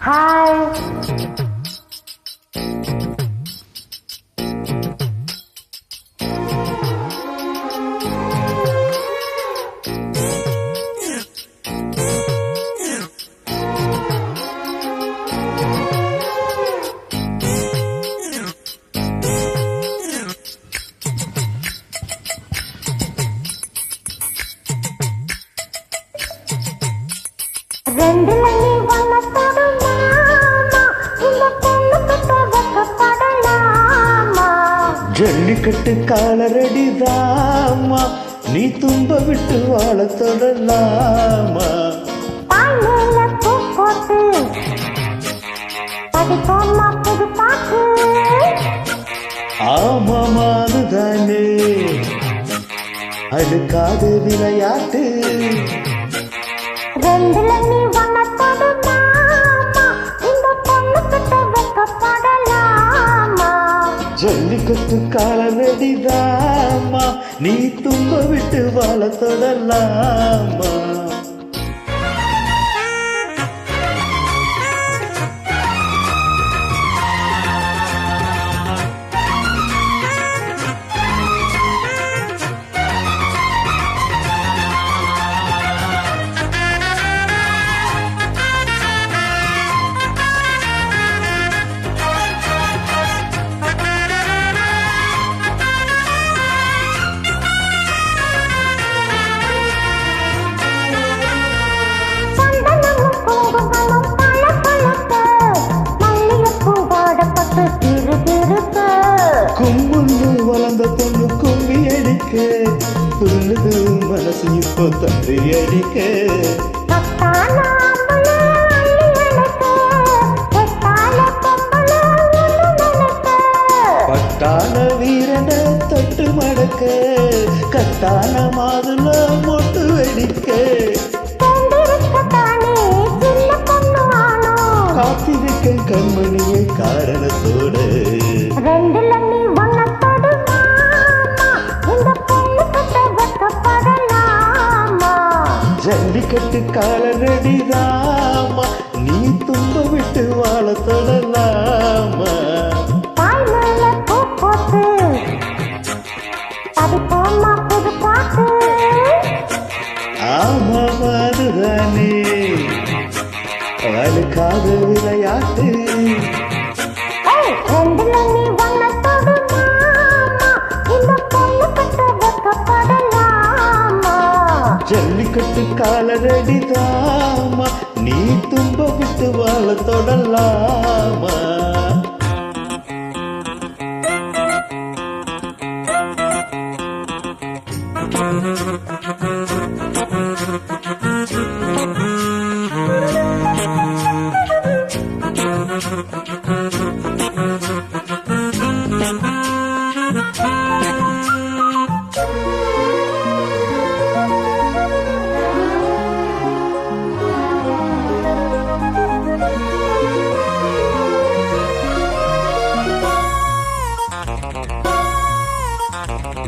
Hi ரெண்டுல ஜல்லிக்கட்டு காலரடிதாமா நீ தும்ப விட்டு வாழ தொடலாமா ஆமாமா அதுதானே. அழுக்காத விளையாட்டு. ஜல்லிக்கட்டு காலரடிதாமா நீ தும்ப விட்டு வாழ தொடலாமா அடிக்க புல்லுது மனசு இப்போ தம்பி அடிக்க. கத்தான ஆம்பளை பட்டான வீரன தொட்டு மடக்க கட்டான மாதுள மொட்டு வெடிக்க. காத்திருக்க கண்மணியை காரணத்தோ ஜல்லிக்கட்டு காலரடிதாமா நீ தும்ப விட்டு வாழ தொடலாமா ஆமாமா அதுதானே அழுக்காத விளையாட்டு. காலரடிதாமா நீ தும்ப விட்டு வாழ தொடலாமா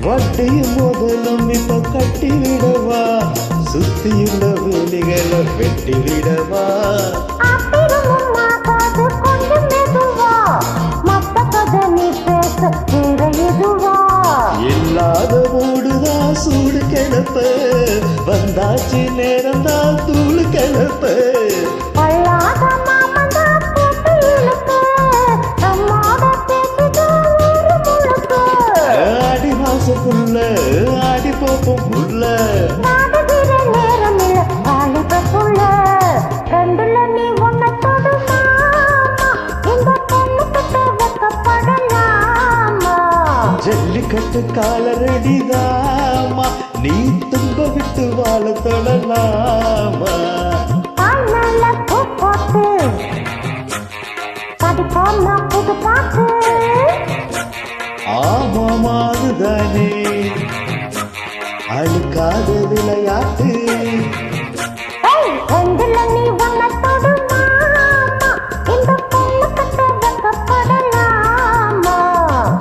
வட்டியும் முதலும் இப்ப கட்டிவிடவா? சுத்தியுள்ள வேலிகளை வெட்டிவிடவா? இல்லாத மூடுதான் சூடு கிளப்ப வந்தாச்சு நேரம் தான் தூள் கிளப்ப பல்லாத கிட்ட வெக்கப்படலாமா ஜல்லிக்கட்டு காலரடிதாமா? நீ தும்ப விட்டு வாழ தொடலாமா? கிட்ட வெக்கப்படலாமா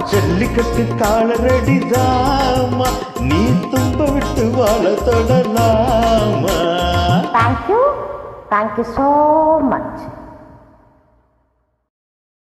ஜல்லிக்கட்டு காலரடிதாமா நீ தும்ப விட்டு வாழ தொடலாமா. Thank you so much.